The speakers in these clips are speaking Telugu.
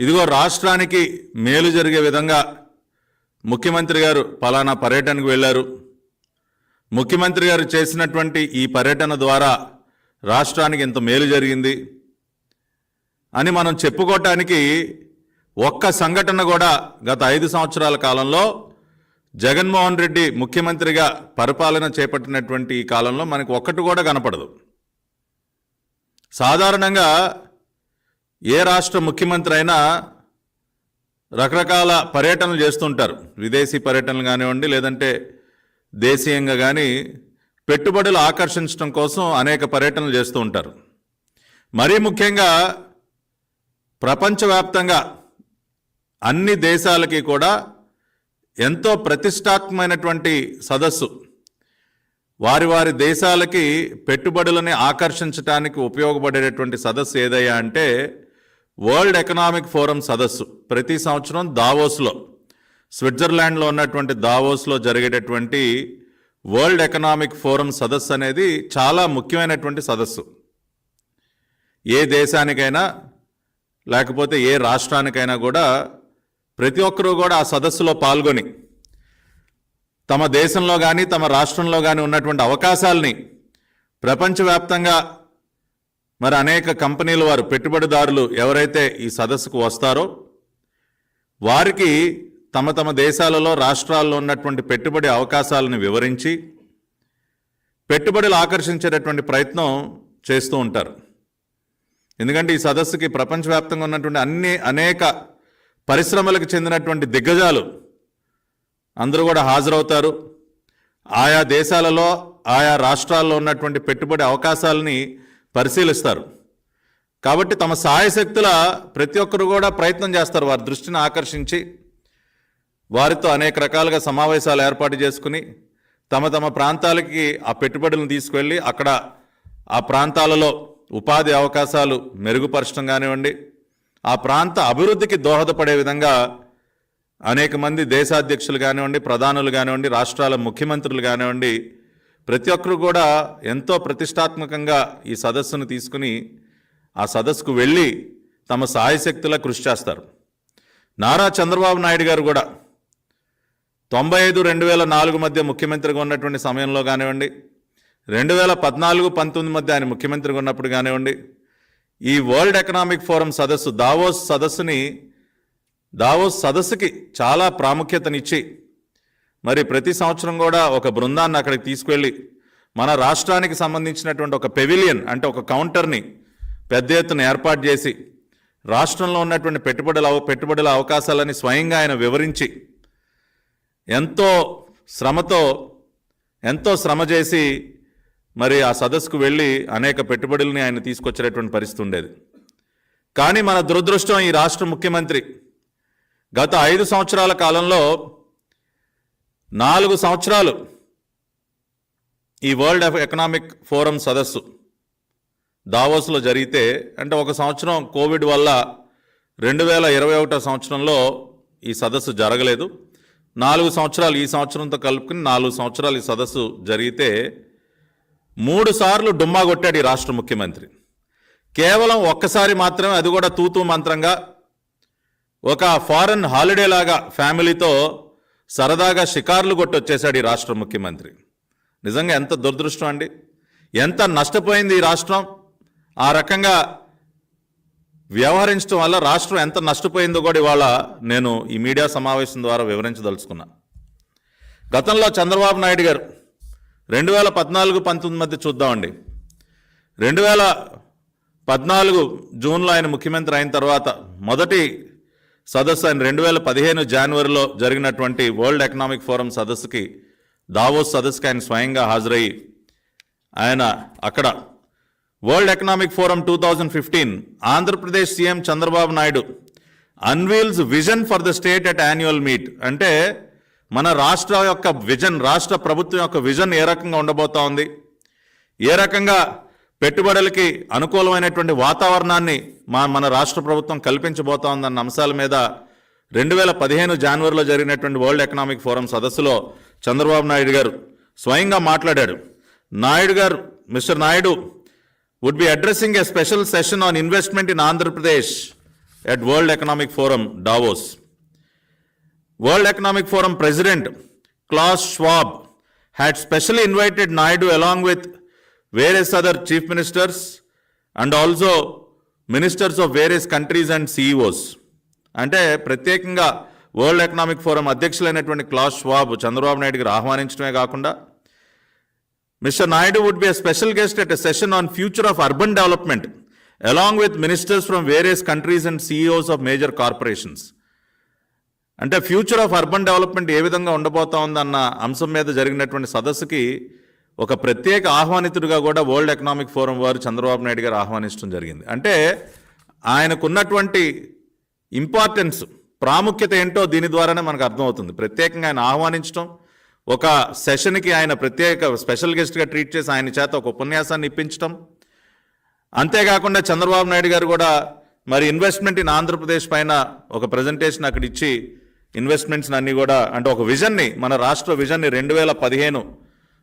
ఇదిగో రాష్ట్రానికి మేలు జరిగే విధంగా ముఖ్యమంత్రి గారు పలానా పర్యటనకు వెళ్ళారు. ముఖ్యమంత్రి గారు చేసినటువంటి ఈ పర్యటన ద్వారా రాష్ట్రానికి ఇంత మేలు జరిగింది. అని మనం చెప్పుకోవటానికి ఒక్క సంఘటన కూడా గత ఐదు సంవత్సరాల కాలంలో జగన్మోహన్ రెడ్డి ముఖ్యమంత్రిగా పరిపాలన చేపట్టినటువంటి ఈ కాలంలో మనకు ఒక్కటి కూడా కనపడదు. సాధారణంగా ఏ రాష్ట్ర ముఖ్యమంత్రి అయినా రకరకాల పర్యటనలు చేస్తుంటారు. విదేశీ పర్యటనలు కానివ్వండి లేదంటే దేశీయంగా కానీ పెట్టుబడులు ఆకర్షించడం కోసం అనేక పర్యటనలు చేస్తూ ఉంటారు. మరీ ముఖ్యంగా ప్రపంచవ్యాప్తంగా అన్ని దేశాలకి కూడా ఎంతో ప్రతిష్టాత్మకమైనటువంటి సదస్సు. వారి వారి దేశాలకి పెట్టుబడులని ఆకర్షించడానికి ఉపయోగపడేటటువంటి సదస్సు ఏదయ్యా అంటే వరల్డ్ ఎకనామిక్ ఫోరం సదస్సు. ప్రతి సంవత్సరం దావోస్లో స్విట్జర్లాండ్లో ఉన్నటువంటి దావోస్లో జరిగేటటువంటి వరల్డ్ ఎకనామిక్ ఫోరం సదస్సు అనేది చాలా ముఖ్యమైనటువంటి సదస్సు. ఏ దేశానికైనా లేకపోతే ఏ రాష్ట్రానికైనా కూడా ప్రతి ఒక్కరూ కూడా ఆ సదస్సులో పాల్గొని తమ దేశంలో కానీ తమ రాష్ట్రంలో కానీ ఉన్నటువంటి అవకాశాలని ప్రపంచవ్యాప్తంగా మరి అనేక కంపెనీల వారు పెట్టుబడిదారులు ఎవరైతే ఈ సదస్సుకు వస్తారో వారికి తమ తమ దేశాలలో రాష్ట్రాల్లో ఉన్నటువంటి పెట్టుబడి అవకాశాలను వివరించి పెట్టుబడులు ఆకర్షించేటటువంటి ప్రయత్నం చేస్తూ ఉంటారు. ఎందుకంటే ఈ సదస్సుకి ప్రపంచవ్యాప్తంగా ఉన్నటువంటి అన్ని అనేక పరిశ్రమలకు చెందినటువంటి దిగ్గజాలు అందరూ కూడా హాజరవుతారు. ఆయా దేశాలలో ఆయా రాష్ట్రాల్లో ఉన్నటువంటి పెట్టుబడి అవకాశాలని పరిశీలిస్తారు. కాబట్టి తమ సాయశక్తుల ప్రతి ఒక్కరు కూడా ప్రయత్నం చేస్తారు వారి దృష్టిని ఆకర్షించి వారితో అనేక రకాలుగా సమావేశాలు ఏర్పాటు చేసుకుని తమ తమ ప్రాంతాలకి ఆ పెట్టుబడులను తీసుకువెళ్ళి అక్కడ ఆ ప్రాంతాలలో ఉపాధి అవకాశాలు మెరుగుపరచడం కానివ్వండి ఆ ప్రాంత అభివృద్ధికి దోహదపడే విధంగా అనేక మంది దేశాధ్యక్షులు కానివ్వండి ప్రధానులు కానివ్వండి రాష్ట్రాల ముఖ్యమంత్రులు కానివ్వండి ప్రతి ఒక్కరు కూడా ఎంతో ప్రతిష్టాత్మకంగా ఈ సదస్సును తీసుకుని ఆ సదస్సుకు వెళ్ళి తమ సాయశక్తులా కృషి చేస్తారు. నారా చంద్రబాబు నాయుడు గారు కూడా తొంభై ఐదు రెండు వేల నాలుగు మధ్య ముఖ్యమంత్రిగా ఉన్నటువంటి సమయంలో కానివ్వండి రెండు వేల పద్నాలుగు పంతొమ్మిది మధ్య ఆయన ముఖ్యమంత్రిగా ఉన్నప్పుడు కానివ్వండి ఈ వరల్డ్ ఎకనామిక్ ఫోరం సదస్సు దావోస్ సదస్సుని దావోస్ సదస్సుకి చాలా ప్రాముఖ్యతనిచ్చి మరి ప్రతి సంవత్సరం కూడా ఒక బృందాన్ని అక్కడికి తీసుకువెళ్ళి మన రాష్ట్రానికి సంబంధించినటువంటి ఒక పెవిలియన్ అంటే ఒక కౌంటర్ని పెద్ద ఎత్తున ఏర్పాటు చేసి రాష్ట్రంలో ఉన్నటువంటి పెట్టుబడుల పెట్టుబడుల అవకాశాలని స్వయంగా ఆయన వివరించి ఎంతో శ్రమతో ఎంతో శ్రమ చేసి మరి ఆ సదస్సుకు వెళ్ళి అనేక పెట్టుబడుల్ని ఆయన తీసుకొచ్చేటటువంటి పరిస్థితి ఉండేది. కానీ మన దురదృష్టం ఈ రాష్ట్ర ముఖ్యమంత్రి గత ఐదు సంవత్సరాల కాలంలో నాలుగు సంవత్సరాలు ఈ వరల్డ్ ఎఫ్- ఎకనామిక్ ఫోరం సదస్సు దావోస్లో జరిగితే అంటే ఒక సంవత్సరం కోవిడ్ వల్ల రెండు వేల ఇరవై ఒకటో సంవత్సరంలో ఈ సదస్సు జరగలేదు. నాలుగు సంవత్సరాలు ఈ సంవత్సరంతో కలుపుకుని నాలుగు సంవత్సరాలు ఈ సదస్సు జరిగితే మూడు సార్లు డుమ్మా కొట్టాడు ఈ రాష్ట్ర ముఖ్యమంత్రి. కేవలం ఒక్కసారి మాత్రమే అది కూడా తూతూ మంత్రంగా ఒక ఫారెన్ హాలిడే లాగా ఫ్యామిలీతో సరదాగా షికార్లు కొట్టొచ్చేశాడు ఈ రాష్ట్ర ముఖ్యమంత్రి. నిజంగా ఎంత దురదృష్టం అండి. ఎంత నష్టపోయింది ఈ రాష్ట్రం. ఆ రకంగా వ్యవహరించడం వల్ల రాష్ట్రం ఎంత నష్టపోయిందో కూడా ఇవాళ నేను ఈ మీడియా సమావేశం ద్వారా వివరించదలుచుకున్నా. గతంలో చంద్రబాబు నాయుడు గారు రెండు వేల పద్నాలుగు పంతొమ్మిది మధ్య చూద్దామండి. రెండు వేల పద్నాలుగు జూన్లో ఆయన ముఖ్యమంత్రి అయిన తర్వాత మొదటి సదస్సు ఆయన రెండు వేల పదిహేను జనవరిలో జరిగినటువంటి వరల్డ్ ఎకనామిక్ ఫోరం సదస్సుకి దావోస్ సదస్సుకి ఆయన స్వయంగా హాజరయ్యి ఆయన అక్కడ world economic forum two thousand fifteen Andhra Pradesh CM Chandrababu Naidu unveils vision for the state at annual meet. అంటే మన రాష్ట్ర యొక్క విజన్ రాష్ట్ర ప్రభుత్వం యొక్క విజన్ ఏ రకంగా ఉండబోతా ఉంది? ఏ రకంగా పెట్టుబడులకి అనుకూలమైనటువంటి వాతావరణాన్ని మా మన రాష్ట్ర ప్రభుత్వం కల్పించబోతా ఉందన్న అంశాల మీద రెండు వేల పదిహేను జనవరిలో జరిగినటువంటి వరల్డ్ ఎకనామిక్ ఫోరం సదస్సులో చంద్రబాబు నాయుడు గారు స్వయంగా మాట్లాడాడు Naidu garu mister Naidu would be addressing a special session on investment in Andhra Pradesh at world economic forum Davos world economic forum president Klaus Schwab had specially invited Naidu along with various other chief ministers and also ministers of various countries and CEOs అంటే ప్రత్యేకంగా వరల్డ్ ఎకనామిక్ ఫోరం అధ్యక్షులైనటువంటి క్లాస్ శ్వాబ్ చంద్రబాబు నాయుడు ఆహ్వానించడమే కాకుండా mister Naidu would be a special guest at a session on future of urban development along with ministers from various countries and CEOs of major corporations అంటే ఫ్యూచర్ ఆఫ్ అర్బన్ డెవలప్మెంట్ ఏ విధంగా ఉండబోతా ఉందన్న అంశం మీద జరిగినటువంటి సదస్సుకి ఒక ప్రత్యేక ఆహ్వానితుడిగా కూడా వరల్డ్ ఎకనామిక్ ఫోరం వారు చంద్రబాబు నాయుడు గారు ఆహ్వానించడం జరిగింది. అంటే ఆయనకున్నటువంటి ఇంపార్టెన్స్ ప్రాముఖ్యత ఏంటో దీని ద్వారానే మనకు అర్థమవుతుంది. ప్రత్యేకంగా ఆయన ఆహ్వానించడం ఒక సెషన్కి ఆయన ప్రత్యేక స్పెషల్ గెస్ట్గా ట్రీట్ చేసి ఆయన చేత ఒక ఉపన్యాసాన్ని ఇప్పించడం. అంతేకాకుండా చంద్రబాబు నాయుడు గారు కూడా మరి ఇన్వెస్ట్మెంట్ ఇన్ ఆంధ్రప్రదేశ్ పైన ఒక ప్రజెంటేషన్ అక్కడ ఇచ్చి ఇన్వెస్ట్మెంట్స్ అన్ని కూడా అంటే ఒక విజన్ని మన రాష్ట్ర విజన్ని రెండు వేల పదిహేను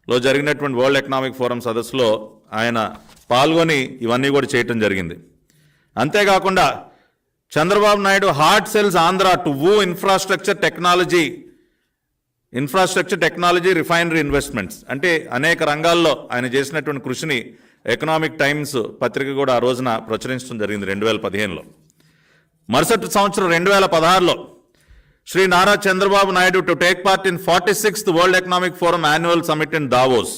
లో జరిగినటువంటి వరల్డ్ ఎకనామిక్ ఫోరం సదస్సులో ఆయన పాల్గొని ఇవన్నీ కూడా చేయటం జరిగింది. అంతేకాకుండా Chandrababu Naidu hard sells Andhra to woo infrastructure technology infrastructure technology refinery investments అంటే అనేక రంగాల్లో ఆయన చేసినటువంటి కృషిని ఎకనామిక్ టైమ్స్ పత్రిక కూడా ఆ రోజున ప్రచురించడం జరిగింది రెండు వేల పదిహేనులో. మరుసటి సంవత్సరం రెండు వేల పదహారులో Shri Nara Chandrababu Naidu to take part in forty sixth world economic forum annual summit in Davos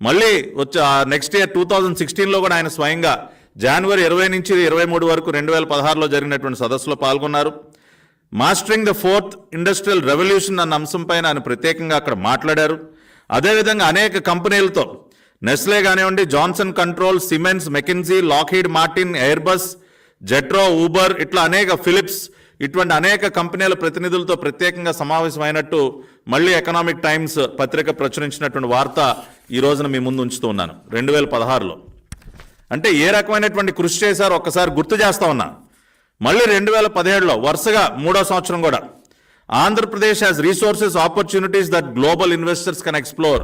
మళ్ళీ వచ్చే నెక్స్ట్ ఇయర్ టూ థౌజండ్ సిక్స్టీన్లో కూడా ఆయన స్వయంగా జనవరి ఇరవై నుంచి ఇరవై మూడు వరకు రెండు వేల పదహారులో జరిగినటువంటి సదస్సులో పాల్గొన్నారు. Mastering the fourth industrial revolution అన్న అంశంపైన ఆయన ప్రత్యేకంగా అక్కడ మాట్లాడారు. అదేవిధంగా అనేక కంపెనీలతో నెస్లే కానివ్వండి Johnson control Siemens McKinsey Lockheed Martin Airbus JETRO Uber ఇట్లా అనేక ఫిలిప్స్ ఇటువంటి అనేక కంపెనీల ప్రతినిధులతో ప్రత్యేకంగా సమావేశమైనట్టు మళ్ళీ ఎకనామిక్ టైమ్స్ పత్రిక ప్రచురించినటువంటి వార్త ఈ రోజున మీ ముందు ఉంచుతూ ఉన్నాను. రెండు వేల పదహారులో. అంటే ఏ రకమైనటువంటి కృషి చేశారో ఒక్కసారి గుర్తు చేస్తా ఉన్నా. మళ్ళీ రెండు వేల పదిహేడులో వరుసగా మూడో సంవత్సరం కూడా. Andhra Pradesh has resources opportunities that global investors can explore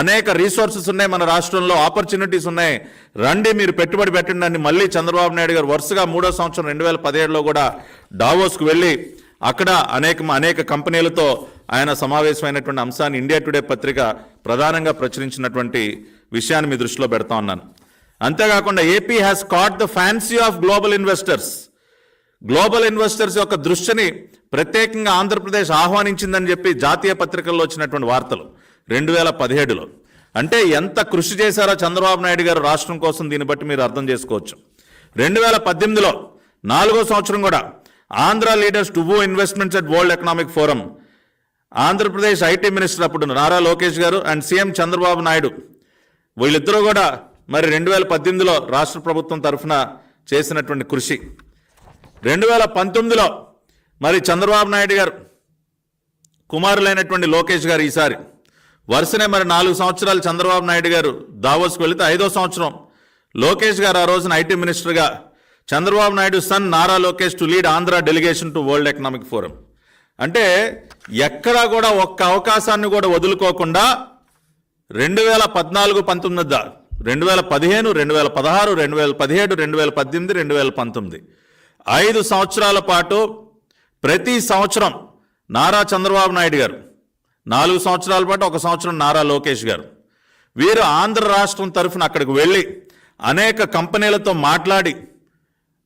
అనేక రీసోర్సెస్ ఉన్నాయి మన రాష్ట్రంలో ఆపర్చునిటీస్ ఉన్నాయి. రండి మీరు పెట్టుబడి పెట్టండి అని మళ్ళీ చంద్రబాబు నాయుడు గారు వరుసగా మూడో సంవత్సరం రెండు వేల పదిహేడులో కూడా డావోస్కు వెళ్ళి అక్కడ అనేక అనేక కంపెనీలతో ఆయన సమావేశమైనటువంటి అంశాన్ని ఇండియా టుడే పత్రిక ప్రధానంగా ప్రచురించినటువంటి విషయాన్ని మీ దృష్టిలో పెడతా ఉన్నాను. అంతేకాకుండా AP has caught the fancy of global investors global investors యొక్క దృష్టిని ప్రత్యేకంగా ఆంధ్రప్రదేశ్ ఆహ్వానించిందని చెప్పి జాతీయ పత్రికల్లో వచ్చినటువంటి వార్తలు. రెండు వేల పదిహేడులో. అంటే ఎంత కృషి చేశారో చంద్రబాబు నాయుడు గారు రాష్ట్రం కోసం దీన్ని బట్టి మీరు అర్థం చేసుకోవచ్చు. రెండు వేల పద్దెనిమిదిలో నాలుగో సంవత్సరం కూడా Andhra leaders to investments at world economic forum Andhra Pradesh IT minister అప్పుడు నారా లోకేష్ గారు అండ్ సీఎం చంద్రబాబు నాయుడు. వీళ్ళిద్దరూ కూడా మరి రెండు వేల పద్దెనిమిదిలో రాష్ట్ర ప్రభుత్వం తరఫున చేసినటువంటి కృషి. రెండు వేల పంతొమ్మిదిలో మరి చంద్రబాబు నాయుడు గారు కుమారులైనటువంటి లోకేష్ గారు ఈసారి వరుసనే మరి నాలుగు సంవత్సరాలు చంద్రబాబు నాయుడు గారు దావోస్కు వెళితే ఐదో సంవత్సరం. లోకేష్ గారు ఆ రోజున ఐటీ మినిస్టర్గా Chandrababu Naidu son Nara Lokesh to lead Andhra delegation to world economic forum. అంటే ఎక్కడా కూడా ఒక్క అవకాశాన్ని కూడా వదులుకోకుండా రెండు వేల పద్నాలుగు పంతొమ్మిది దా రెండు వేల పదిహేను రెండు వేల పదహారు రెండు వేల పదిహేడు రెండు వేల పద్దెనిమిది రెండు వేల పంతొమ్మిది. ఐదు సంవత్సరాల పాటు ప్రతి సంవత్సరం నారా చంద్రబాబు నాయుడు గారు నాలుగు సంవత్సరాల పాటు ఒక సంవత్సరం నారా లోకేష్ గారు. వీరు ఆంధ్ర రాష్ట్రం తరఫున అక్కడికి వెళ్ళి అనేక కంపెనీలతో మాట్లాడి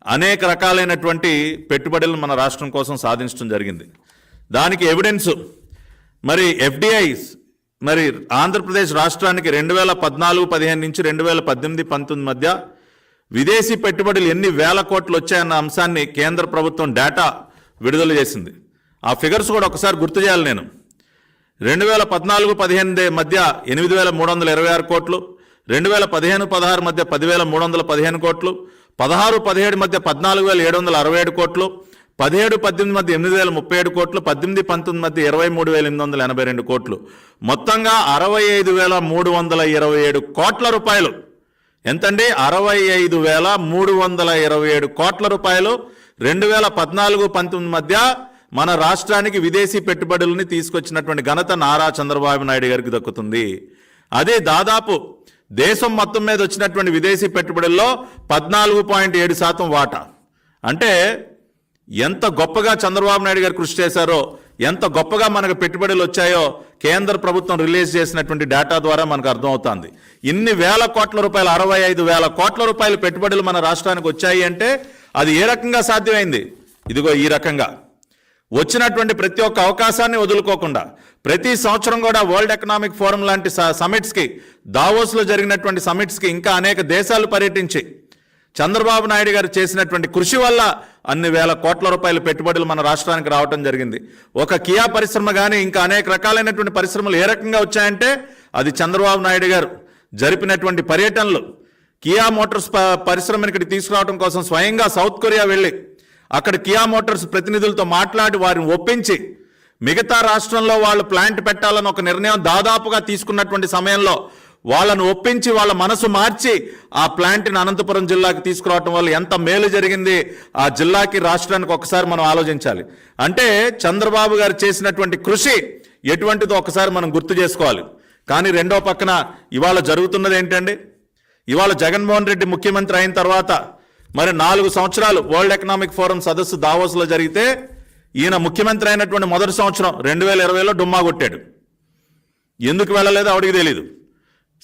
అనేక రకాలైనటువంటి పెట్టుబడులను మన రాష్ట్రం కోసం సాధించడం జరిగింది. దానికి ఎవిడెన్స్ మరి ఎఫ్డిఐ మరి ఆంధ్రప్రదేశ్ రాష్ట్రానికి రెండు వేల పద్నాలుగు పదిహేను నుంచి రెండు వేల పద్దెనిమిది పంతొమ్మిది మధ్య విదేశీ పెట్టుబడులు ఎన్ని వేల కోట్లు వచ్చాయన్న అంశాన్ని కేంద్ర ప్రభుత్వం డేటా విడుదల చేసింది. ఆ ఫిగర్స్ కూడా ఒకసారి గుర్తు చేయాలి నేను. రెండు వేల పద్నాలుగు పదిహేను మధ్య ఎనిమిది వేల మూడు వందల ఇరవై ఆరు కోట్లు రెండు వేల పదిహేను పదహారు మధ్య పదివేల మూడు వందల పదిహేను కోట్లు పదహారు పదిహేడు మధ్య పద్నాలుగు వేల ఏడు వందల అరవై ఏడు కోట్లు పదిహేడు పద్దెనిమిది మధ్య ఎనిమిది వేల ముప్పై ఏడు కోట్లు పద్దెనిమిది పంతొమ్మిది మధ్య ఇరవై మూడు వేల ఎనిమిది వందల ఎనభై రెండు కోట్లు. మొత్తంగా అరవై ఐదు వేల మూడు వందల ఇరవై ఏడు కోట్ల రూపాయలు. ఎంతండి? అరవై ఐదు వేల మూడు వందల ఇరవై ఏడు కోట్ల రూపాయలు. రెండు వేల పద్నాలుగు పంతొమ్మిది మధ్య మన రాష్ట్రానికి విదేశీ పెట్టుబడులని తీసుకొచ్చినటువంటి ఘనత నారా చంద్రబాబు నాయుడు గారికి దక్కుతుంది. అదే దాదాపు దేశం మొత్తం మీద వచ్చినటువంటి విదేశీ పెట్టుబడుల్లో పద్నాలుగు పాయింట్ ఏడు శాతం వాటా. అంటే ఎంత గొప్పగా చంద్రబాబు నాయుడు గారు కృషి చేశారో ఎంత గొప్పగా మనకు పెట్టుబడులు వచ్చాయో కేంద్ర ప్రభుత్వం రిలీజ్ చేసినటువంటి డేటా ద్వారా మనకు అర్థమవుతుంది. ఇన్ని వేల కోట్ల రూపాయలు అరవై ఐదు వేల కోట్ల రూపాయల పెట్టుబడులు మన రాష్ట్రానికి వచ్చాయి అంటే అది ఏ రకంగా సాధ్యమైంది? ఇదిగో ఈ రకంగా. వచ్చినటువంటి ప్రతి ఒక్క అవకాశాన్ని వదులుకోకుండా ప్రతి సంవత్సరం కూడా వరల్డ్ ఎకనామిక్ ఫోరం లాంటి సమిట్స్కి దావోస్లో జరిగినటువంటి సమిట్స్కి ఇంకా అనేక దేశాలు పర్యటించి చంద్రబాబు నాయుడు గారు చేసినటువంటి కృషి వల్ల అన్ని వేల కోట్ల రూపాయల పెట్టుబడులు మన రాష్ట్రానికి రావటం జరిగింది. ఒక కియా పరిశ్రమ కానీ ఇంకా అనేక రకాలైనటువంటి పరిశ్రమలు ఏ రకంగా వచ్చాయంటే అది చంద్రబాబు నాయుడు గారు జరిపినటువంటి పర్యటనలు. కియా మోటార్స్ ప- ఇక్కడికి తీసుకురావడం కోసం స్వయంగా సౌత్ కొరియా వెళ్ళి అక్కడ కియా మోటార్స్ ప్రతినిధులతో మాట్లాడి వారిని ఒప్పించి మిగతా రాష్ట్రంలో వాళ్ళు ప్లాంట్ పెట్టాలని ఒక నిర్ణయం దాదాపుగా తీసుకున్నటువంటి సమయంలో వాళ్ళను ఒప్పించి వాళ్ళ మనసు మార్చి ఆ ప్లాంట్ని అనంతపురం జిల్లాకి తీసుకురావటం వల్ల ఎంత మేలు జరిగింది ఆ జిల్లాకి రాష్ట్రానికి ఒకసారి మనం ఆలోచించాలి. అంటే చంద్రబాబు గారు చేసినటువంటి కృషి ఎటువంటిదో ఒకసారి మనం గుర్తు చేసుకోవాలి. కానీ రెండో పక్కన ఇవాళ జరుగుతున్నది ఏంటండి? ఇవాళ జగన్మోహన్ రెడ్డి ముఖ్యమంత్రి అయిన తర్వాత మరి నాలుగు సంవత్సరాలు వరల్డ్ ఎకనామిక్ ఫోరం సదస్సు దావోస్లో జరిగితే ఈయన ముఖ్యమంత్రి అయినటువంటి మొదటి సంవత్సరం రెండు వేల ఇరవైలో డుమ్మా కొట్టాడు. ఎందుకు వెళ్ళలేదో ఆవిడికి తెలియదు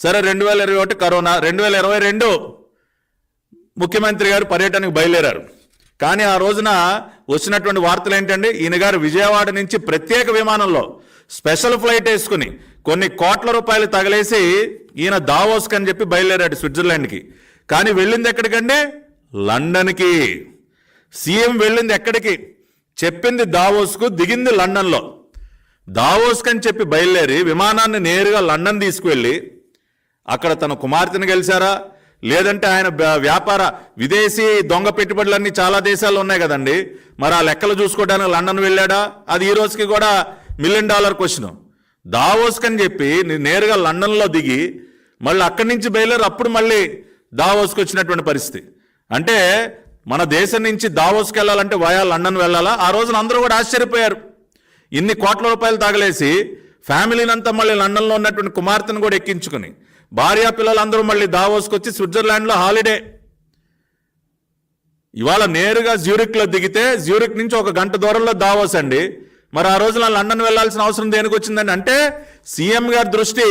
సరే రెండు వేల ఇరవై ఒకటి కరోనా రెండు వేల ఇరవై రెండు ముఖ్యమంత్రి గారు పర్యటనకు బయలుదేరారు. కానీ ఆ రోజున వచ్చినటువంటి వార్తలు ఏంటంటే ఈయన గారు విజయవాడ నుంచి ప్రత్యేక విమానంలో స్పెషల్ ఫ్లైట్ వేసుకుని కొన్ని కోట్ల రూపాయలు తగలేసి ఈయన దావోస్కి అని చెప్పి బయలుదేరాడు స్విట్జర్లాండ్కి. కానీ వెళ్ళింది ఎక్కడికండి? లండన్కి. సీఎం వెళ్ళింది ఎక్కడికి? చెప్పింది దావోస్కు దిగింది లండన్లో. దావోస్కి అని చెప్పి బయలుదేరి విమానాన్ని నేరుగా లండన్ తీసుకువెళ్ళి అక్కడ తన కుమార్తెను గెలిచారా? లేదంటే ఆయన వ్యాపార విదేశీ దొంగ పెట్టుబడులన్నీ చాలా దేశాల్లో ఉన్నాయి కదండి. మరి ఆ లెక్కలు చూసుకోవడానికి లండన్ వెళ్ళాడా? అది ఈ రోజుకి కూడా మిలియన్ డాలర్ క్వశ్చన్. దావోస్కి అని చెప్పి నేరుగా లండన్లో దిగి మళ్ళీ అక్కడి నుంచి బయలుదేరి అప్పుడు మళ్ళీ దావోస్కి వచ్చినటువంటి పరిస్థితి. అంటే మన దేశం నుంచి దావోస్కి వెళ్ళాలంటే వయా లండన్ వెళ్ళాలా? ఆ రోజున అందరూ కూడా ఆశ్చర్యపోయారు. ఇన్ని కోట్ల రూపాయలు తగలేసి ఫ్యామిలీని అంతా మళ్ళీ లండన్లో ఉన్నటువంటి కుమార్తెను కూడా ఎక్కించుకుని భార్యా పిల్లలందరూ మళ్ళీ దావోస్కి వచ్చి స్విట్జర్లాండ్లో హాలిడే. ఇవాళ నేరుగా జ్యూరిక్లో దిగితే జ్యూరిక్ నుంచి ఒక గంట దూరంలో దావోస్ అండి. మరి ఆ రోజున లండన్ వెళ్ళాల్సిన అవసరం దేనికి వచ్చిందండి? అంటే సీఎం గారి దృష్టి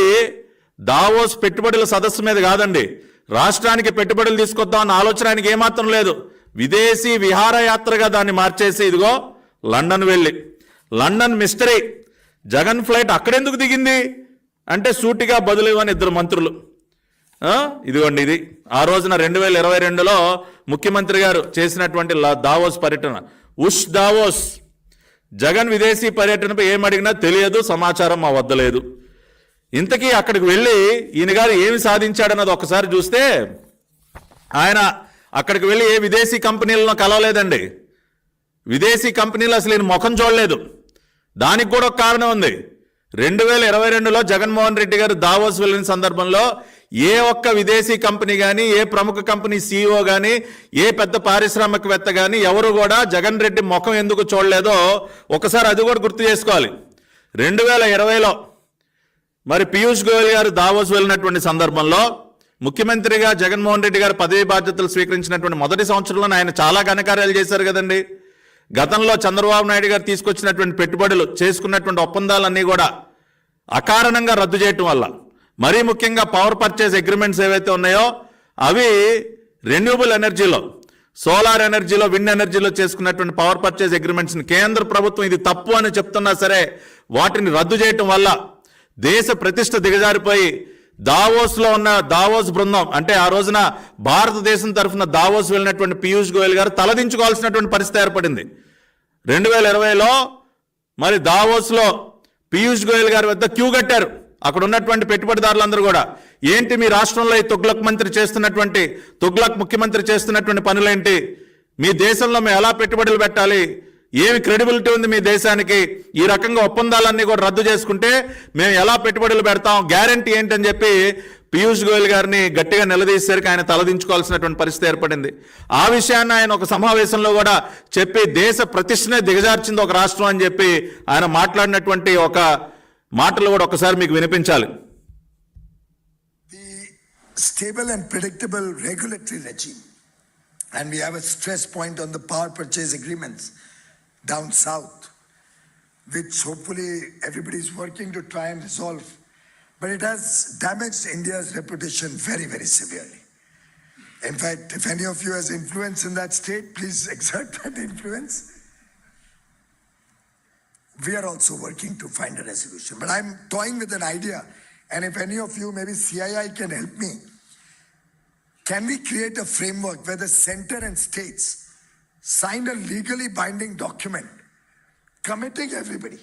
దావోస్ పెట్టుబడుల సదస్సు మీద కాదండి. రాష్ట్రానికి పెట్టుబడులు తీసుకొద్దామన్న ఆలోచన ఆయనకి ఏమాత్రం లేదు. విదేశీ విహారయాత్రగా దాన్ని మార్చేసి ఇదిగో లండన్ వెళ్ళి. London mystery. జగన్ ఫ్లైట్ అక్కడెందుకు దిగింది? అంటే సూటిగా బదులు ఇవ్వని ఇద్దరు మంత్రులు. ఇదిగోండి ఇది. ఆ రోజున రెండు వేల ఇరవై రెండులో ముఖ్యమంత్రి గారు చేసినటువంటి దావోస్ పర్యటన. ఉష్ దావోస్. జగన్ విదేశీ పర్యటనపై ఏం అడిగినా తెలియదు సమాచారం మా వద్ద లేదు. ఇంతకీ అక్కడికి వెళ్ళి ఈయన గారు ఏమి సాధించాడన్నది ఒకసారి చూస్తే ఆయన అక్కడికి వెళ్ళి ఏ విదేశీ కంపెనీలను కలవలేదండి. విదేశీ కంపెనీలు అసలు ఈయన ముఖం చూడలేదు. దానికి కూడా ఒక కారణం ఉంది. రెండు వేల ఇరవై రెండులో జగన్మోహన్ రెడ్డి గారు దావోస్ వెళ్ళిన సందర్భంలో ఏ ఒక్క విదేశీ కంపెనీ కానీ ఏ ప్రముఖ కంపెనీ సీఈఓ కానీ ఏ పెద్ద పారిశ్రామికవేత్త కానీ ఎవరు కూడా జగన్ రెడ్డి ముఖం ఎందుకు చూడలేదో ఒకసారి అది కూడా గుర్తు చేసుకోవాలి. రెండు వేల ఇరవైలో మరి పీయూష్ గోయల్ గారు దావోస్ వెళ్ళినటువంటి సందర్భంలో ముఖ్యమంత్రిగా జగన్మోహన్ రెడ్డి గారు పదవి బాధ్యతలు స్వీకరించినటువంటి మొదటి సంవత్సరంలో ఆయన చాలా ఘనకార్యాలు చేశారు కదండి. గతంలో చంద్రబాబు నాయుడు గారు తీసుకొచ్చినటువంటి పెట్టుబడులు చేసుకున్నటువంటి ఒప్పందాలన్నీ కూడా అకారణంగా రద్దు చేయటం వల్ల మరీ ముఖ్యంగా పవర్ పర్చేజ్ అగ్రిమెంట్స్ ఏవైతే ఉన్నాయో అవి రెన్యూబుల్ ఎనర్జీలో సోలార్ ఎనర్జీలో విండ్ ఎనర్జీలో చేసుకున్నటువంటి పవర్ పర్చేజ్ అగ్రిమెంట్స్ని కేంద్ర ప్రభుత్వం ఇది తప్పు అని చెప్తున్నా సరే వాటిని రద్దు చేయటం వల్ల దేశ ప్రతిష్ట దిగజారిపోయి దావోస్లో ఉన్న దావోస్ బృందం అంటే ఆ రోజున భారతదేశం తరఫున దావోస్ వెళ్ళినటువంటి పీయూష్ గోయల్ గారు తలదించుకోవాల్సినటువంటి పరిస్థితి ఏర్పడింది. రెండు వేల ఇరవైలో మరి దావోస్లో పీయూష్ గోయల్ గారి వద్ద క్యూ కట్టారు. అక్కడ ఉన్నటువంటి పెట్టుబడిదారులందరూ కూడా ఏంటి మీ రాష్ట్రంలో ఈ తుగ్లక్ మంత్రి చేస్తున్నటువంటి తుగ్లక్ ముఖ్యమంత్రి చేస్తున్నటువంటి పనులేంటి? మీ దేశంలో మేము ఎలా పెట్టుబడులు పెట్టాలి? ఏమి క్రెడిబిలిటీ ఉంది మీ దేశానికి? ఈ రకంగా ఒప్పందాలన్నీ కూడా రద్దు చేసుకుంటే మేము ఎలా పెట్టుబడులు పెడతాం? గ్యారంటీ ఏంటని చెప్పి పీయూష్ గోయల్ గారిని గట్టిగా నిలదీసేసరికి ఆయన తలదించుకోవాల్సినటువంటి పరిస్థితి ఏర్పడింది. ఆ విషయాన్ని ఆయన ఒక సమావేశంలో కూడా చెప్పి దేశ ప్రతిష్టనే దిగజార్చింది ఒక రాష్ట్రం అని చెప్పి ఆయన మాట్లాడినటువంటి ఒక మాటలు కూడా ఒకసారి మీకు వినిపించాలి. The stable and predictable regulatory regime And we have a stress point on the power purchase agreements. Down south, which hopefully everybody is working to try and resolve. But it has damaged India's reputation very, very severely. In fact, if any of you has influence in that state, please exert that influence. We are also working to find a resolution. But I'm toying with an idea. And if any of you, maybe CII can help me, can we create a framework where the center and states sign a legally binding document committing everybody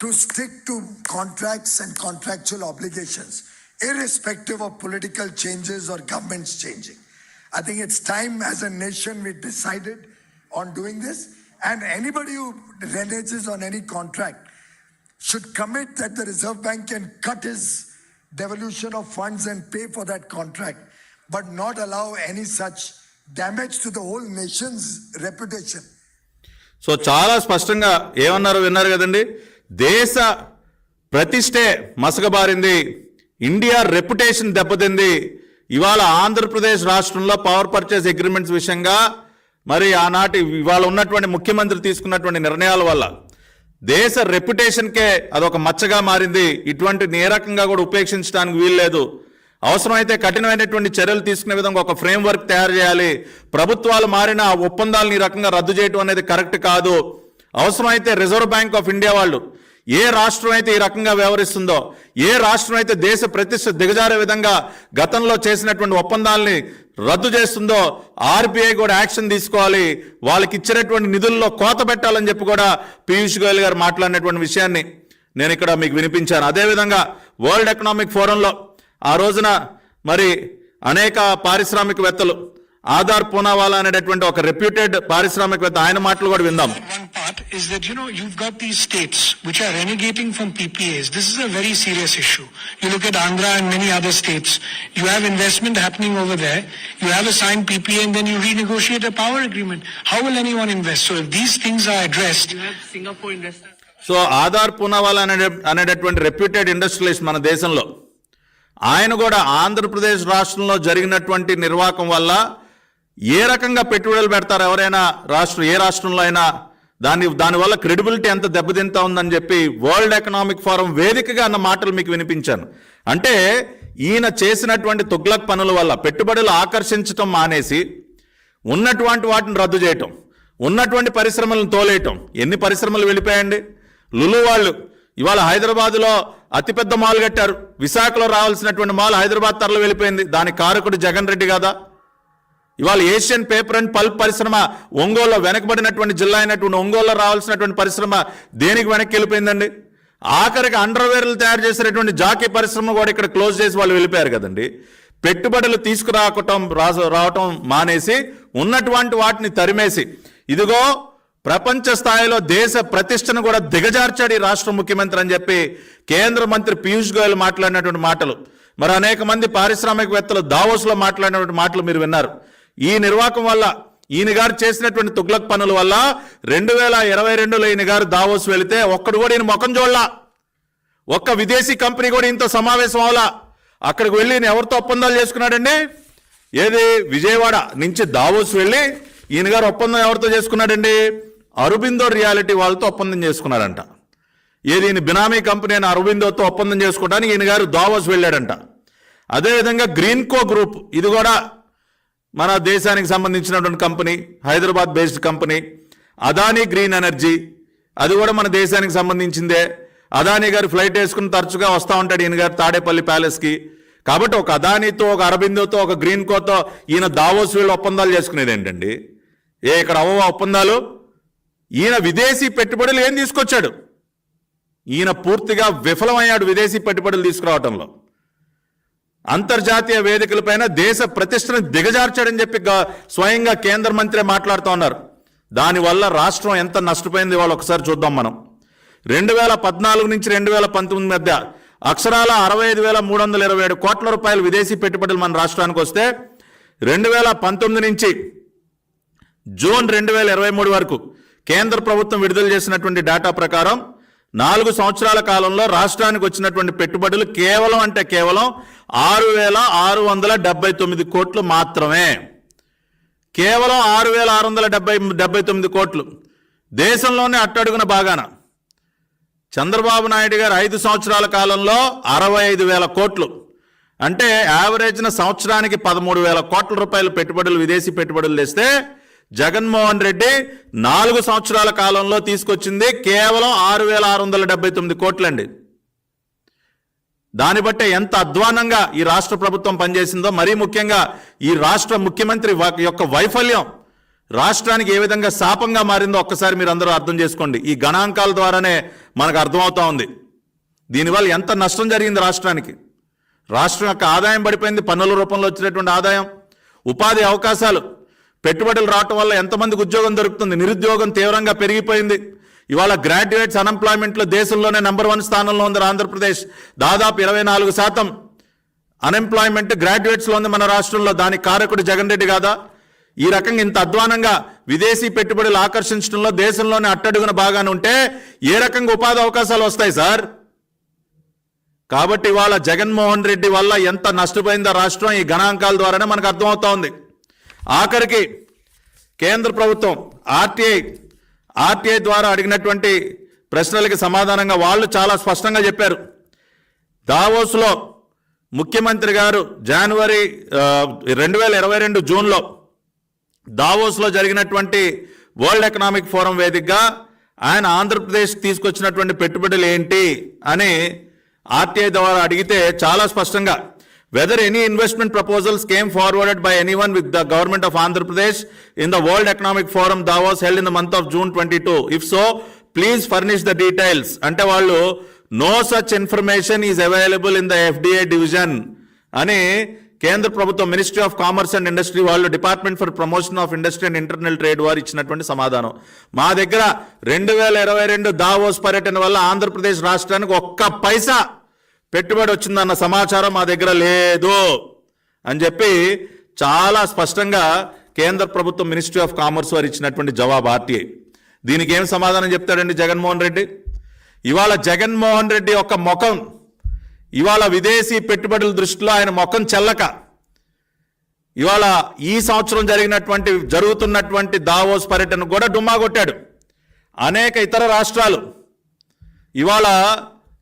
to stick to contracts and contractual obligations, irrespective of political changes or governments changing? I think it's time as a nation we decided on doing this. And anybody who reneges on any contract should commit that the Reserve Bank can cut his devolution of funds and pay for that contract, but not allow any such damage to the whole nation's reputation so చాలా స్పష్టంగా ఏమన్నారు విన్నారు కదండి? దేశ ప్రతిష్టే మసకబారింది ఇండియా రెప్యుటేషన్ దెబ్బతింది. ఇవాళ ఆంధ్రప్రదేశ్ రాష్ట్రంలో పవర్ పర్చేస్ అగ్రిమెంట్స్ విషయంగా మరి ఆనాటి ఇవాళ ఉన్నటువంటి ముఖ్యమంత్రి తీసుకున్నటువంటి నిర్ణయాల వల్ల దేశ రెప్యుటేషన్కే అదొక మచ్చగా మారింది. ఇటువంటి ఏ రకంగా కూడా ఉపేక్షించడానికి వీల్లేదు. అవసరమైతే కఠినమైనటువంటి చర్యలు తీసుకునే విధంగా ఒక ఫ్రేమ్వర్క్ తయారు చేయాలి. ప్రభుత్వాలు మారిన ఆ ఒప్పందాలను ఈ రకంగా రద్దు చేయడం అనేది కరెక్ట్ కాదు. అవసరమైతే రిజర్వ్ బ్యాంక్ ఆఫ్ ఇండియా వాళ్ళు ఏ రాష్ట్రం అయితే ఈ రకంగా వ్యవహరిస్తుందో ఏ రాష్ట్రం అయితే దేశ ప్రతిష్ట దిగజారే విధంగా గతంలో చేసినటువంటి ఒప్పందాలని రద్దు చేస్తుందో ఆర్బీఐ కూడా యాక్షన్ తీసుకోవాలి. వాళ్ళకి ఇచ్చినటువంటి నిధుల్లో కోత పెట్టాలని చెప్పి కూడా పీయూష్ గోయల్ గారు మాట్లాడినటువంటి విషయాన్ని నేను ఇక్కడ మీకు వినిపించాను. అదేవిధంగా వరల్డ్ ఎకనామిక్ ఫోరంలో ఆ రోజున మరి అనేక పారిశ్రామికవేత్తలు ఆధార్ పూనావాలా అనేటటువంటి ఒక రెప్యూటెడ్ పారిశ్రామికవేత్త ఆయన మాటలు కూడా విందాం is that, you know, you've got these states which are renegating from PPAs. This is a very serious issue. You look at Andhra and many other states. You have investment happening over there. You have a signed PPA and then you renegotiate a power agreement. How will anyone invest? So if these things are addressed, You have Singapore investor. So Adar Poonawalla అనే అనేటటువంటి రెప్యూటెడ్ ఇండస్ట్రియలిస్ట్ మన దేశంలో ఆయన కూడా ఆంధ్రప్రదేశ్ రాష్ట్రంలో జరిగినటువంటి నిర్వాహకం వల్ల ఏ రకంగా పెట్టుబడులు పెడతారు ఎవరైనా రాష్ట్రం ఏ రాష్ట్రంలో అయినా దాని దానివల్ల క్రెడిబిలిటీ ఎంత దెబ్బతింతా ఉందని చెప్పి వరల్డ్ ఎకనామిక్ ఫోరం వేదికగా అన్న మాటలు మీకు వినిపించాను. అంటే ఈయన చేసినటువంటి తుగ్లక్ పనుల వల్ల పెట్టుబడులు ఆకర్షించటం మానేసి ఉన్నటువంటి వాటిని రద్దు చేయటం ఉన్నటువంటి పరిశ్రమలను తోలేయటం. ఎన్ని పరిశ్రమలు వెళ్ళిపోయండి లులు వాళ్ళు. ఇవాళ హైదరాబాదులో అతిపెద్ద మాల్ కట్టారు. విశాఖలో రావాల్సినటువంటి మాల్ హైదరాబాద్ తరలి వెళ్ళిపోయింది. దాని కారకుడు జగన్ రెడ్డి కదా? ఇవాళ ఏషియన్ పేపర్ అండ్ పల్ప్ పరిశ్రమ ఒంగోలులో వెనకబడినటువంటి జిల్లా అయినటువంటి ఒంగోలులో రావాల్సినటువంటి పరిశ్రమ దేనికి వెనక్కి వెళ్ళిపోయిందండి? ఆఖరికి అండర్వేర్లు తయారు చేసేటటువంటి జాకీ పరిశ్రమ కూడా ఇక్కడ క్లోజ్ చేసి వాళ్ళు వెళ్ళిపోయారు కదండి. పెట్టుబడులు తీసుకురావటం రా రావటం మానేసి ఉన్నటువంటి వాటిని తరిమేసి ఇదిగో ప్రపంచ స్థాయిలో దేశ ప్రతిష్టను కూడా దిగజార్చాడు ఈ రాష్ట్ర ముఖ్యమంత్రి అని చెప్పి కేంద్ర మంత్రి పీయూష్ గోయల్ మాట్లాడినటువంటి మాటలు. మరి అనేక మంది పారిశ్రామికవేత్తలు దావోస్లో మాట్లాడినటువంటి మాటలు మీరు విన్నారు. ఈ నిర్వాహకం వల్ల ఈయన గారు చేసినటువంటి తుగ్లక్ పనుల వల్ల రెండు వేల ఇరవై రెండులో ఈయన గారు దావోస్ వెళితే ఒక్కడు కూడా ఈయన ముఖం చూడలా. ఒక్క విదేశీ కంపెనీ కూడా ఇంత సమావేశం అవలా. అక్కడికి వెళ్ళి ఈయన ఎవరితో ఒప్పందాలు చేసుకున్నాడండి? ఏది? విజయవాడ నుంచి దావోస్ వెళ్ళి ఈయన గారు ఒప్పందం ఎవరితో చేసుకున్నాడండి? అరుబిందో రియాలిటీ వాళ్ళతో ఒప్పందం చేసుకున్నారంట. ఏది ఈయన బినామీ కంపెనీ అయిన అరబిందోతో ఒప్పందం చేసుకోవడానికి ఈయన గారు దావోస్ వెళ్ళాడంట. అదేవిధంగా గ్రీన్కో గ్రూప్ ఇది కూడా మన దేశానికి సంబంధించినటువంటి company Hyderabad based company Adani green energy అది కూడా మన దేశానికి సంబంధించిందే. అదానీ గారు ఫ్లైట్ వేసుకుని తరచుగా వస్తూ ఉంటాడు ఈయన గారు తాడేపల్లి ప్యాలెస్కి. కాబట్టి ఒక అదానీతో ఒక అరబిందోతో ఒక గ్రీన్కోతో ఈయన దావోస్ వీళ్ళు ఒప్పందాలు చేసుకునేది ఏంటండి? ఏ ఇక్కడ అవ్వ ఒప్పందాలు? ఈయన విదేశీ పెట్టుబడులు ఏం తీసుకొచ్చాడు? ఈయన పూర్తిగా విఫలమయ్యాడు విదేశీ పెట్టుబడులు తీసుకురావటంలో. అంతర్జాతీయ వేదికలపైన దేశ ప్రతిష్టను దిగజార్చాడని చెప్పి స్వయంగా కేంద్ర మంత్రి మాట్లాడుతూ ఉన్నారు. దానివల్ల రాష్ట్రం ఎంత నష్టపోయింది వాళ్ళు ఒకసారి చూద్దాం మనం. రెండు వేల పద్నాలుగు నుంచి రెండు వేల పంతొమ్మిది మధ్య అక్షరాల అరవై ఐదు వేల మూడు వందల ఇరవై ఏడు కోట్ల రూపాయలు విదేశీ పెట్టుబడులు మన రాష్ట్రానికి వస్తే రెండు వేల పంతొమ్మిది నుంచి జూన్ రెండు వేల ఇరవై మూడు వరకు కేంద్ర ప్రభుత్వం విడుదల చేసినటువంటి డేటా ప్రకారం నాలుగు సంవత్సరాల కాలంలో రాష్ట్రానికి వచ్చినటువంటి పెట్టుబడులు కేవలం అంటే కేవలం ఆరు వేల ఆరు వందల డెబ్బై తొమ్మిది కోట్లు మాత్రమే. కేవలం ఆరు వేల ఆరు వందల డెబ్బై డెబ్బై తొమ్మిది కోట్లు. దేశంలోనే అట్టడుగున బాగాన. చంద్రబాబు నాయుడు గారు ఐదు సంవత్సరాల కాలంలో అరవై ఐదు వేల కోట్లు. అంటే యావరేజ్న సంవత్సరానికి పదమూడు వేల కోట్ల రూపాయలు పెట్టుబడులు విదేశీ పెట్టుబడులు తెస్తే జగన్మోహన్ రెడ్డి నాలుగు సంవత్సరాల కాలంలో తీసుకొచ్చింది కేవలం ఆరు వేల ఆరు వందల డెబ్బై తొమ్మిది కోట్లండి. దాన్ని బట్టే ఎంత అధ్వానంగా ఈ రాష్ట్ర ప్రభుత్వం పనిచేసిందో మరీ ముఖ్యంగా ఈ రాష్ట్ర ముఖ్యమంత్రి యొక్క వైఫల్యం రాష్ట్రానికి ఏ విధంగా శాపంగా మారిందో ఒక్కసారి మీరు అందరూ అర్థం చేసుకోండి. ఈ గణాంకాల ద్వారానే మనకు అర్థమవుతా ఉంది. దీనివల్ల ఎంత నష్టం జరిగింది రాష్ట్రానికి? రాష్ట్రం యొక్క ఆదాయం పడిపోయింది పన్నుల రూపంలో వచ్చినటువంటి ఆదాయం ఉపాధి అవకాశాలు పెట్టుబడులు రావటం వల్ల ఎంతమందికి ఉద్యోగం దొరుకుతుంది? నిరుద్యోగం తీవ్రంగా పెరిగిపోయింది. ఇవాళ గ్రాడ్యుయేట్స్ అన్ఎంప్లాయ్మెంట్లో దేశంలోనే నెంబర్ వన్ స్థానంలో ఉంది ఆంధ్రప్రదేశ్. దాదాపు ఇరవై నాలుగు శాతం అన్ఎంప్లాయ్మెంట్ గ్రాడ్యుయేట్స్లో ఉంది మన రాష్ట్రంలో. దానికి కారకుడు జగన్ రెడ్డి కాదా? ఈ రకంగా ఇంత అధ్వానంగా విదేశీ పెట్టుబడులు ఆకర్షించడంలో దేశంలోనే అట్టడుగున బాగానే ఉంటే ఏ రకంగా ఉపాధి అవకాశాలు వస్తాయి సార్? కాబట్టి ఇవాళ జగన్మోహన్ రెడ్డి వల్ల ఎంత నష్టపోయిందో రాష్ట్రం ఈ గణాంకాల ద్వారానే మనకు అర్థమవుతా ఉంది. ఆఖరికి కేంద్ర ప్రభుత్వం ఆర్టీఐ ఆర్టీఐ ద్వారా అడిగినటువంటి ప్రశ్నలకి సమాధానంగా వాళ్ళు చాలా స్పష్టంగా చెప్పారు. దావోస్లో ముఖ్యమంత్రి గారు జనవరి రెండు వేల ఇరవై రెండు జూన్లో దావోస్లో జరిగినటువంటి వరల్డ్ ఎకనామిక్ ఫోరం వేదికగా ఆయన ఆంధ్రప్రదేశ్ తీసుకొచ్చినటువంటి పెట్టుబడులు ఏంటి అని ఆర్టీఐ ద్వారా అడిగితే చాలా స్పష్టంగా whether any investment proposals came forwarded by anyone with with the government of Andhra Pradesh in the world economic Forum Davos held in the month of June twenty two if so please furnish the అంటే వాళ్ళు no such information is available in the FDA division అని కేంద్ర ప్రభుత్వం ministry of commerce and industry వాళ్ళు department for promotion of industry and internal trade వారు ఇచ్చినటువంటి సమాధానం. మా దగ్గర రెండు వేల ఇరవై రెండు దావోస్ పర్యటన వల్ల ఆంధ్రప్రదేశ్ రాష్ట్రానికి ఒక్క పైసా పెట్టుబడి వచ్చిందన్న సమాచారం మా దగ్గర లేదు అని చెప్పి చాలా స్పష్టంగా కేంద్ర ప్రభుత్వం మినిస్ట్రీ ఆఫ్ కామర్స్ వారు ఇచ్చినటువంటి జవాబు ఆర్టీఐ. దీనికి ఏం సమాధానం చెప్తాడండి జగన్మోహన్ రెడ్డి? ఇవాళ జగన్మోహన్ రెడ్డి యొక్క ముఖం ఇవాళ విదేశీ పెట్టుబడుల దృష్టిలో ఆయన ముఖం చెల్లక ఇవాళ ఈ సంవత్సరం జరిగినటువంటి జరుగుతున్నటువంటి దావోస్ పర్యటన కూడా డుమ్మా కొట్టాడు. అనేక ఇతర రాష్ట్రాలు ఇవాళ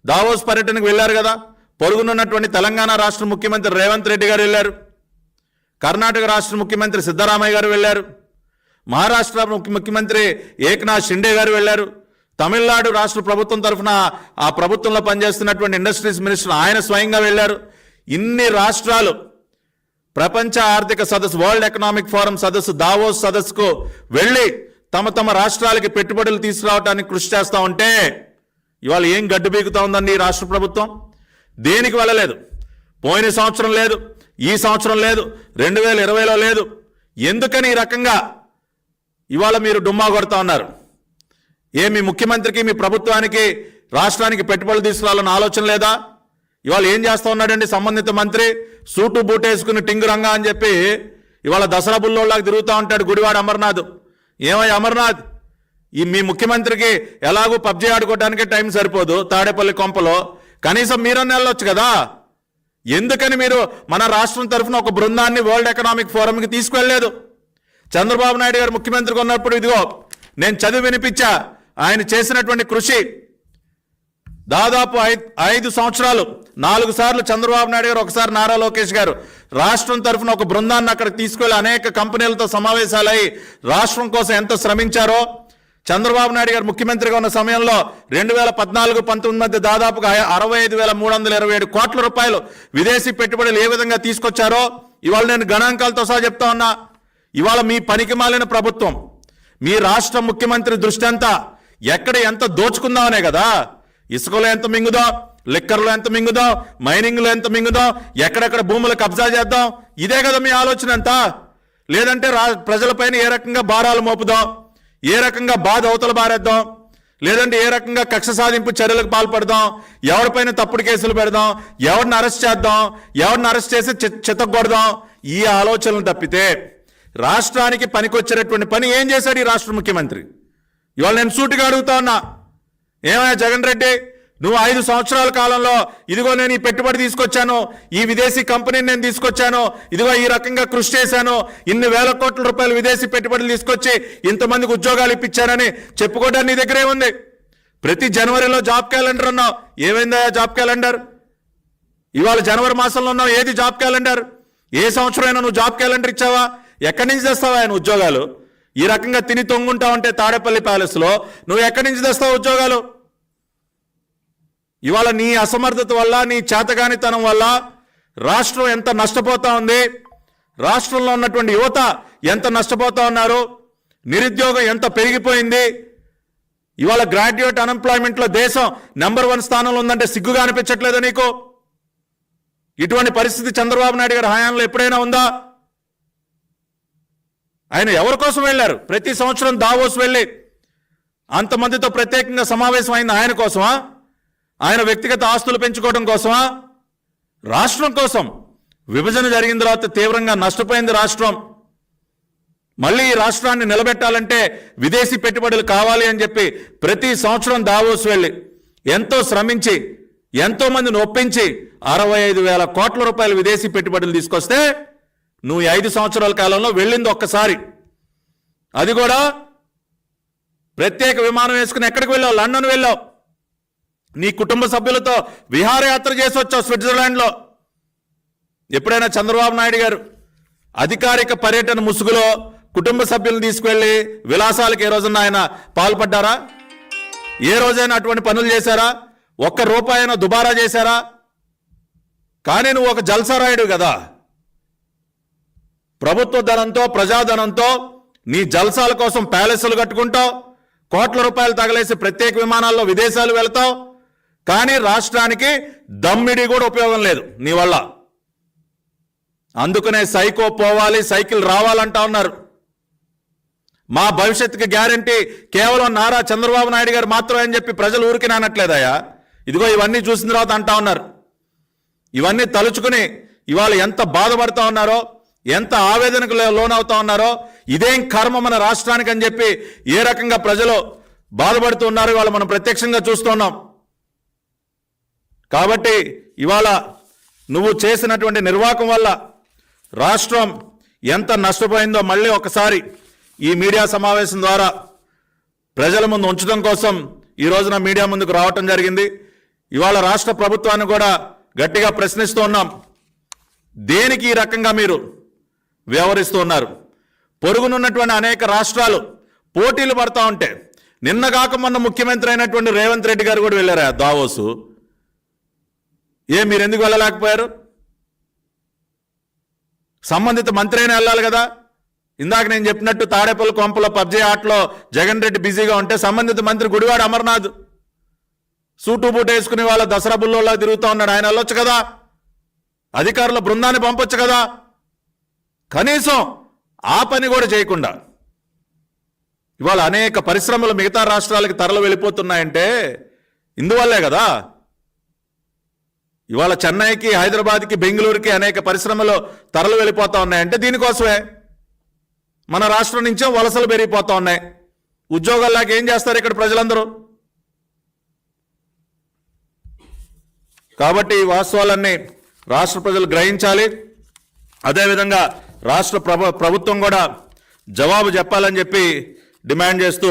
దావోస్ పర్యటనకు వెళ్ళారు కదా? పొరుగునున్నటువంటి తెలంగాణ రాష్ట్ర ముఖ్యమంత్రి రేవంత్ రెడ్డి గారు వెళ్ళారు. కర్ణాటక రాష్ట్ర ముఖ్యమంత్రి సిద్ధరామయ్య గారు వెళ్ళారు. మహారాష్ట్ర ముఖ్య- ముఖ్యమంత్రి ఏక్నాథ్ షిండే గారు వెళ్ళారు. తమిళనాడు రాష్ట్ర ప్రభుత్వం తరఫున ఆ ప్రభుత్వంలో పనిచేస్తున్నటువంటి ఇండస్ట్రీస్ మినిస్టర్ ఆయన స్వయంగా వెళ్ళారు. ఇన్ని రాష్ట్రాలు ప్రపంచ ఆర్థిక సదస్సు వరల్డ్ ఎకనామిక్ ఫోరం సదస్సు దావోస్ సదస్సుకు వెళ్ళి తమ తమ రాష్ట్రాలకి పెట్టుబడులు తీసుకురావడానికి కృషి చేస్తూ ఉంటే ఇవాళ ఏం గడ్డు పీకుతా ఉందండి ఈ రాష్ట్ర ప్రభుత్వం? దేనికి వెళ్ళలేదు? పోయిన సంవత్సరం లేదు ఈ సంవత్సరం లేదు రెండు వేల ఇరవైలో లేదు. ఎందుకని ఈ రకంగా ఇవాళ మీరు డుమ్మా కొడతా ఉన్నారు? ఏ మీ ముఖ్యమంత్రికి మీ ప్రభుత్వానికి రాష్ట్రానికి పెట్టుబడులు తీసుకురావాలన్న ఆలోచన లేదా? ఇవాళ ఏం చేస్తూ ఉన్నాడండి సంబంధిత మంత్రి? సూటు బూట్ వేసుకుని టింగు రంగా అని చెప్పి ఇవాళ దసరా బుల్లోలాగా తిరుగుతూ ఉంటాడు గుడివాడ అమర్నాథ్. ఏమయ్య అమర్నాథ్? ఈ మీ ముఖ్యమంత్రికి ఎలాగూ పబ్జీ ఆడుకోవడానికి టైం సరిపోదు తాడేపల్లి కొంపలో. కనీసం మీరన్నా వెళ్ళొచ్చు కదా? ఎందుకని మీరు మన రాష్ట్రం తరఫున ఒక బృందాన్ని వరల్డ్ ఎకనామిక్ ఫోరంకి తీసుకువెళ్ళలేదు? చంద్రబాబు నాయుడు గారు ముఖ్యమంత్రిగా ఉన్నప్పుడు ఇదిగో నేను చదివి వినిపించా. ఆయన చేసినటువంటి కృషి. దాదాపు ఐదు ఐదు సంవత్సరాలు నాలుగు సార్లు చంద్రబాబు నాయుడు గారు ఒకసారి నారా లోకేష్ గారు రాష్ట్రం తరఫున ఒక బృందాన్ని అక్కడికి తీసుకెళ్ళి అనేక కంపెనీలతో సమావేశాలై రాష్ట్రం కోసం ఎంత శ్రమించారో చంద్రబాబు నాయుడు గారు ముఖ్యమంత్రిగా ఉన్న సమయంలో రెండు వేల పద్నాలుగు పంతొమ్మిది మధ్య దాదాపుగా అరవై ఐదు వేల మూడు వందల ఇరవై ఏడు కోట్ల రూపాయలు విదేశీ పెట్టుబడులు ఏ విధంగా తీసుకొచ్చారో ఇవాళ నేను గణాంకాలతో సహా చెప్తా ఉన్నా. ఇవాళ మీ పనికి మాలిన ప్రభుత్వం మీ రాష్ట్ర ముఖ్యమంత్రి దృష్టి అంతా ఎక్కడ ఎంత దోచుకుందామనే కదా? ఇసుకలో ఎంత మింగుదో లిక్కర్లో ఎంత మింగుదో మైనింగ్లో ఎంత మింగుదో ఎక్కడెక్కడ భూములు కబ్జా చేద్దాం? ఇదే కదా మీ ఆలోచన అంతా. లేదంటే రా ప్రజలపైన ఏ రకంగా భారాలు మోపుదాం? ఏ రకంగా బాధ అవతల బారేద్దాం? లేదంటే ఏ రకంగా కక్ష సాధింపు చర్యలకు పాల్పడదాం? ఎవరిపైన తప్పుడు కేసులు పెడదాం? ఎవరిని అరెస్ట్ చేద్దాం? ఎవరిని అరెస్ట్ చేసి చిత్తగొడదాం ఈ ఆలోచనలు తప్పితే రాష్ట్రానికి పనికొచ్చేటటువంటి పని ఏం చేశాడు ఈ రాష్ట్ర ముఖ్యమంత్రి? ఇవాళ నేను సూటిగా అడుగుతా ఉన్నా. ఏమైనా జగన్ రెడ్డి? నువ్వు ఐదు సంవత్సరాల కాలంలో ఇదిగో నేను ఈ పెట్టుబడి తీసుకొచ్చాను ఈ విదేశీ కంపెనీని నేను తీసుకొచ్చాను ఇదిగో ఈ రకంగా కృషి చేశాను ఇన్ని వేల కోట్ల రూపాయలు విదేశీ పెట్టుబడులు తీసుకొచ్చి ఇంతమందికి ఉద్యోగాలు ఇప్పించానని చెప్పుకోవడానికి నీ దగ్గరే ఉంది. ప్రతి జనవరిలో జాబ్ క్యాలెండర్ ఉన్నావు ఏమైందా జాబ్ క్యాలెండర్? ఇవాళ జనవరి మాసంలో ఉన్నావు. ఏది జాబ్ క్యాలెండర్? ఏ సంవత్సరం అయినా నువ్వు జాబ్ క్యాలెండర్ ఇచ్చావా? ఎక్కడి నుంచి తెస్తావా ఆయన ఉద్యోగాలు? ఈ రకంగా తిని తొంగుంటావంటే తాడేపల్లి ప్యాలెస్లో నువ్వు ఎక్కడి నుంచి తెస్తావు ఉద్యోగాలు? ఇవాళ నీ అసమర్థత వల్ల నీ చేతగానితనం వల్ల రాష్ట్రం ఎంత నష్టపోతా ఉంది? రాష్ట్రంలో ఉన్నటువంటి యువత ఎంత నష్టపోతా ఉన్నారు? నిరుద్యోగం ఎంత పెరిగిపోయింది? ఇవాళ గ్రాడ్యుయేట్ అన్ఎంప్లాయ్మెంట్లో దేశం నెంబర్ వన్ స్థానంలో ఉందంటే సిగ్గుగా అనిపించట్లేదా నీకు? ఇటువంటి పరిస్థితి చంద్రబాబు నాయుడు గారి హయాంలో ఎప్పుడైనా ఉందా? ఆయన ఎవరి కోసం వెళ్ళారు? ప్రతి సంవత్సరం దావోస్ వెళ్ళి అంతమందితో ప్రత్యేకంగా సమావేశం అయింది ఆయన కోసమా? ఆయన వ్యక్తిగత ఆస్తులు పెంచుకోవడం కోసమా? రాష్ట్రం కోసం. విభజన జరిగిన తర్వాత తీవ్రంగా నష్టపోయింది రాష్ట్రం. మళ్ళీ ఈ రాష్ట్రాన్ని నిలబెట్టాలంటే విదేశీ పెట్టుబడులు కావాలి అని చెప్పి ప్రతి సంవత్సరం దావోస్ వెళ్ళి ఎంతో శ్రమించి ఎంతో మందిని ఒప్పించి అరవై ఐదు వేల కోట్ల రూపాయలు విదేశీ పెట్టుబడులు తీసుకొస్తే నువ్వు ఈ ఐదు సంవత్సరాల కాలంలో వెళ్ళింది ఒక్కసారి. అది కూడా ప్రత్యేక విమానం వేసుకుని ఎక్కడికి వెళ్ళావు? లండన్ వెళ్ళావు? నీ కుటుంబ సభ్యులతో విహారయాత్ర చేసి వచ్చావు స్విట్జర్లాండ్లో. ఎప్పుడైనా చంద్రబాబు నాయుడు గారు అధికారిక పర్యటన ముసుగులో కుటుంబ సభ్యులను తీసుకువెళ్ళి విలాసాలకు ఏ రోజున ఆయన పాల్పడ్డారా? ఏ రోజైనా అటువంటి పనులు చేశారా? ఒక్క రూపాయన దుబారా చేశారా? కానీ నువ్వు ఒక జల్సరాయుడు కదా. ప్రభుత్వ ధనంతో ప్రజాధనంతో నీ జల్సాల కోసం ప్యాలెస్లు కట్టుకుంటావు కోట్ల రూపాయలు తగలేసి ప్రత్యేక విమానాల్లో విదేశాలు వెళ్తావు కానీ రాష్ట్రానికి దమ్మిడి కూడా ఉపయోగం లేదు నీ వల్ల. అందుకనే సైకో పోవాలి సైకిల్ రావాలంటా ఉన్నారు. మా భవిష్యత్తుకి గ్యారంటీ కేవలం నారా చంద్రబాబు నాయుడు గారు మాత్రమే అని చెప్పి ప్రజలు ఊరికి నానట్లేదయ్యా. ఇదిగో ఇవన్నీ చూసిన తర్వాత అంటా ఉన్నారు. ఇవన్నీ తలుచుకుని ఇవాళ ఎంత బాధపడతా ఉన్నారో ఎంత ఆవేదనకు లోనవుతా ఉన్నారో ఇదేం కర్మ మన రాష్ట్రానికి అని చెప్పి ఏ రకంగా ప్రజలు బాధపడుతూ ఉన్నారో ఇవాళ మనం ప్రత్యక్షంగా చూస్తున్నాం కాబట్టి ఇవాళ నువ్వు చేసినటువంటి నిర్వాహకం వల్ల రాష్ట్రం ఎంత నష్టపోయిందో మళ్ళీ ఒకసారి ఈ మీడియా సమావేశం ద్వారా ప్రజల ముందు ఉంచడం కోసం ఈ రోజున మీడియా ముందుకు రావటం జరిగింది. ఇవాళ రాష్ట్ర ప్రభుత్వాన్ని కూడా గట్టిగా ప్రశ్నిస్తూ ఉన్నాం. దేనికి ఈ రకంగా మీరు వ్యవహరిస్తూ ఉన్నారు? పొరుగునున్నటువంటి అనేక రాష్ట్రాలు పోటీలు పడతా ఉంటే నిన్నగాక మొన్న ముఖ్యమంత్రి అయినటువంటి రేవంత్ రెడ్డి గారు కూడా వెళ్ళారా? దావోసు. ఏ మీరు ఎందుకు వెళ్ళలేకపోయారు? సంబంధిత మంత్రి అయినా వెళ్ళాలి కదా? ఇందాక నేను చెప్పినట్టు తాడేపల్లి కొంపలో పబ్జీ ఆటలో జగన్ రెడ్డి బిజీగా ఉంటే సంబంధిత మంత్రి గుడివాడ అమర్నాథ్. సూటు బూట్ వేసుకునే వాళ్ళ దసరా బుల్లోలా తిరుగుతూ ఉన్నాడు. ఆయన వెళ్ళొచ్చు కదా? అధికారుల బృందాన్ని పంపొచ్చు కదా? కనీసం ఆ పని కూడా చేయకుండా. ఇవాళ అనేక పరిశ్రమలు మిగతా రాష్ట్రాలకి తరలి వెళ్ళిపోతున్నాయంటే ఇందువల్లే కదా? ఇవాళ చెన్నైకి హైదరాబాద్కి బెంగళూరుకి అనేక పరిశ్రమలు తరలు వెళ్ళిపోతా ఉన్నాయంటే దీనికోసమే మన రాష్ట్రం నుంచే వలసలు పెరిగిపోతూ ఉన్నాయి. ఉద్యోగాల్లాగా ఏం చేస్తారు ఇక్కడ ప్రజలందరూ? కాబట్టి ఈ వాస్తవాలన్నీ రాష్ట్ర ప్రజలు గ్రహించాలి. అదేవిధంగా రాష్ట్ర ప్రభుత్వం కూడా జవాబు చెప్పాలని చెప్పి డిమాండ్ చేస్తూ